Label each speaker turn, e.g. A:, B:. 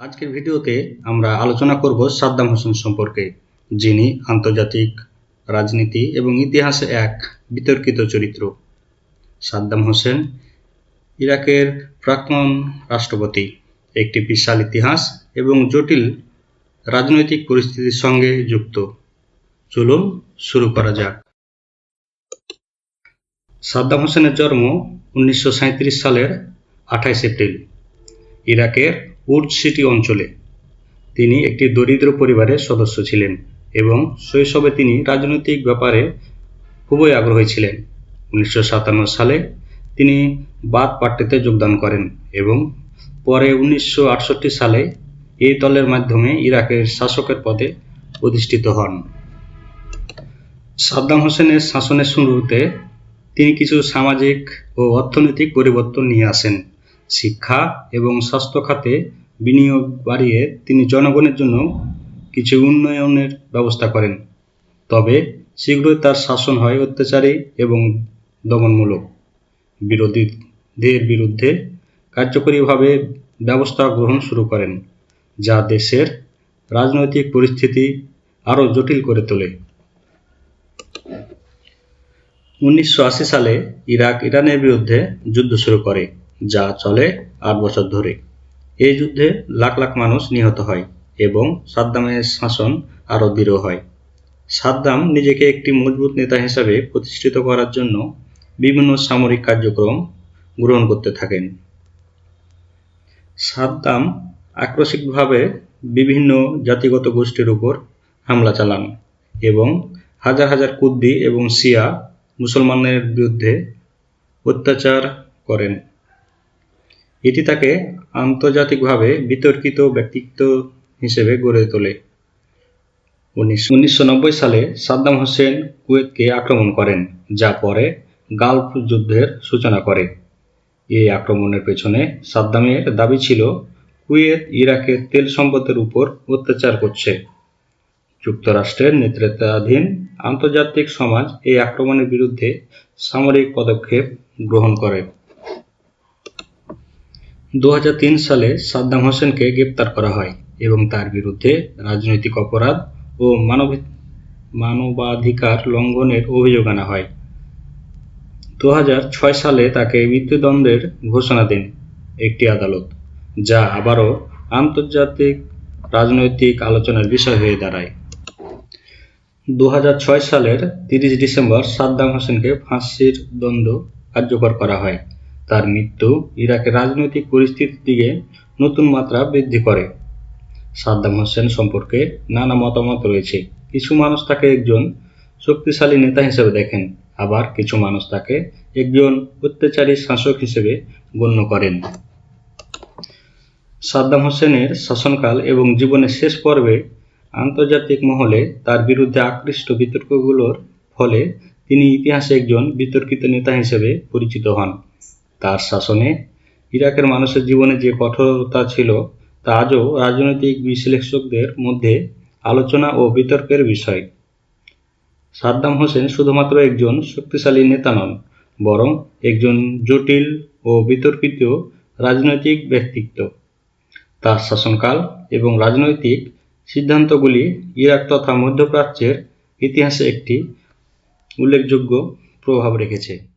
A: আজকের ভিডিওতে আমরা আলোচনা করব সাদ্দাম হোসেন সম্পর্কে, যিনি আন্তর্জাতিক রাজনীতি এবং ইতিহাসে এক বিতর্কিত চরিত্র। সাদ্দাম হোসেন ইরাকের প্রাক্তন রাষ্ট্রপতি, একটি বিশাল ইতিহাস এবং জটিল রাজনৈতিক পরিস্থিতির সঙ্গে যুক্ত। চলুন শুরু করা যাক। সাদ্দাম হোসেনের জন্ম উনিশশো সাঁইত্রিশ সালের আঠাইশ এপ্রিল। ইরাকের উড সিটি অঞ্চলে। তিনি একটি দরিদ্র পরিবারের সদস্য ছিলেন এবং শৈশবে তিনি রাজনৈতিক ব্যাপারে খুবই আগ্রহী ছিলেন। উনিশশো সাতান্ন সালে তিনি বাদ পার্টিতে যোগদান করেন এবং পরে উনিশশো আটষট্টি সালে এই দলের মাধ্যমে ইরাকের শাসকের পদে অধিষ্ঠিত হন। সাদ্দাম হোসেনের শাসনের শুরুতে তিনি কিছু সামাজিক ও অর্থনৈতিক পরিবর্তন নিয়ে আসেন। শিক্ষা এবং স্বাস্থ্য খাতে বিনিয়োগ বাড়িয়ে তিনি জনগণের জন্য কিছু উন্নয়নের ব্যবস্থা করেন। তবে শীঘ্রই তার শাসন হয় অত্যাচারী এবং দমনমূলক। বিরোধীদের বিরুদ্ধে কার্যকরীভাবে ব্যবস্থা গ্রহণ শুরু করেন, যা দেশের রাজনৈতিক পরিস্থিতি আরও জটিল করে তোলে। উনিশশো আশি সালে ইরাক ইরানের বিরুদ্ধে যুদ্ধ শুরু করে। যা চলে আট বছর ধরে। এই যুদ্ধে লাখ লাখ মানুষ নিহত হয় এবং সাদ্দামের শাসন আরও দৃঢ় হয়। সাদ্দাম নিজেকে একটি মজবুত নেতা হিসাবে প্রতিষ্ঠিত করার জন্য বিভিন্ন সামরিক কার্যক্রম গ্রহণ করতে থাকেন। সাদ্দাম আক্রোশিকভাবে বিভিন্ন জাতিগত গোষ্ঠীর উপর হামলা চালান এবং হাজার হাজার কুদ্দি এবং শিয়া মুসলমানের বিরুদ্ধে অত্যাচার করেন। এটি তাকে আন্তর্জাতিকভাবে বিতর্কিত ব্যক্তিত্ব হিসেবে গড়ে তোলে। উনিশশো নব্বই সালে সাদ্দাম হোসেন কুয়েতকে আক্রমণ করেন, যা পরে গালফ যুদ্ধের সূচনা করে। এই আক্রমণের পেছনে সাদ্দামের দাবি ছিল, কুয়েত ইরাকের তেল সম্পদের উপর অত্যাচার করছে। যুক্তরাষ্ট্রের নেতৃত্বাধীন আন্তর্জাতিক সমাজ এই আক্রমণের বিরুদ্ধে সামরিক পদক্ষেপ গ্রহণ করে। দু হাজার তিন সালে সাদ্দাম হোসেনকে গ্রেপ্তার করা হয় এবং তার বিরুদ্ধে রাজনৈতিক অপরাধ ও মানব, মানবাধিকার লঙ্ঘনের অভিযোগ আনা হয়। দু হাজার ছয় সালে তাকে মৃত্যুদণ্ডের ঘোষণা দেন একটি আদালত, যা আবারও আন্তর্জাতিক রাজনৈতিক আলোচনার বিষয় হয়ে দাঁড়ায়। দু হাজার ছয় সালের তিরিশ ডিসেম্বর সাদ্দাম হোসেনকে ফাঁসির দণ্ড কার্যকর করা হয়। তার মৃত্যু ইরাকের রাজনৈতিক পরিস্থিতির দিকে নতুন মাত্রা বৃদ্ধি করে। সাদ্দাম হোসেন সম্পর্কে নানা মতামত রয়েছে। কিছু মানুষ তাকে একজন শক্তিশালী নেতা হিসেবে দেখেন, আবার কিছু মানুষ তাকে একজন অত্যাচারী শাসক হিসেবে গণ্য করেন। সাদ্দাম হোসেনের শাসনকাল এবং জীবনের শেষ পর্বে আন্তর্জাতিক মহলে তার বিরুদ্ধে আকৃষ্ট বিতর্কগুলোর ফলে তিনি ইতিহাসে একজন বিতর্কিত নেতা হিসেবে পরিচিত হন। তার শাসনে। ইরাকের মানুষের জীবনে যে কঠোরতা ছিল, তা আজও রাজনৈতিক বিশ্লেষকদের মধ্যে আলোচনা ও বিতর্কের বিষয়। সাদ্দাম হোসেন শুধুমাত্র একজন শক্তিশালী নেতা নন, বরং একজন জটিল ও বিতর্কিত রাজনৈতিক ব্যক্তিত্ব। তার শাসনকাল এবং রাজনৈতিক সিদ্ধান্তগুলি ইরাক তথা মধ্যপ্রাচ্যের ইতিহাসে একটি উল্লেখযোগ্য প্রভাব রেখেছে।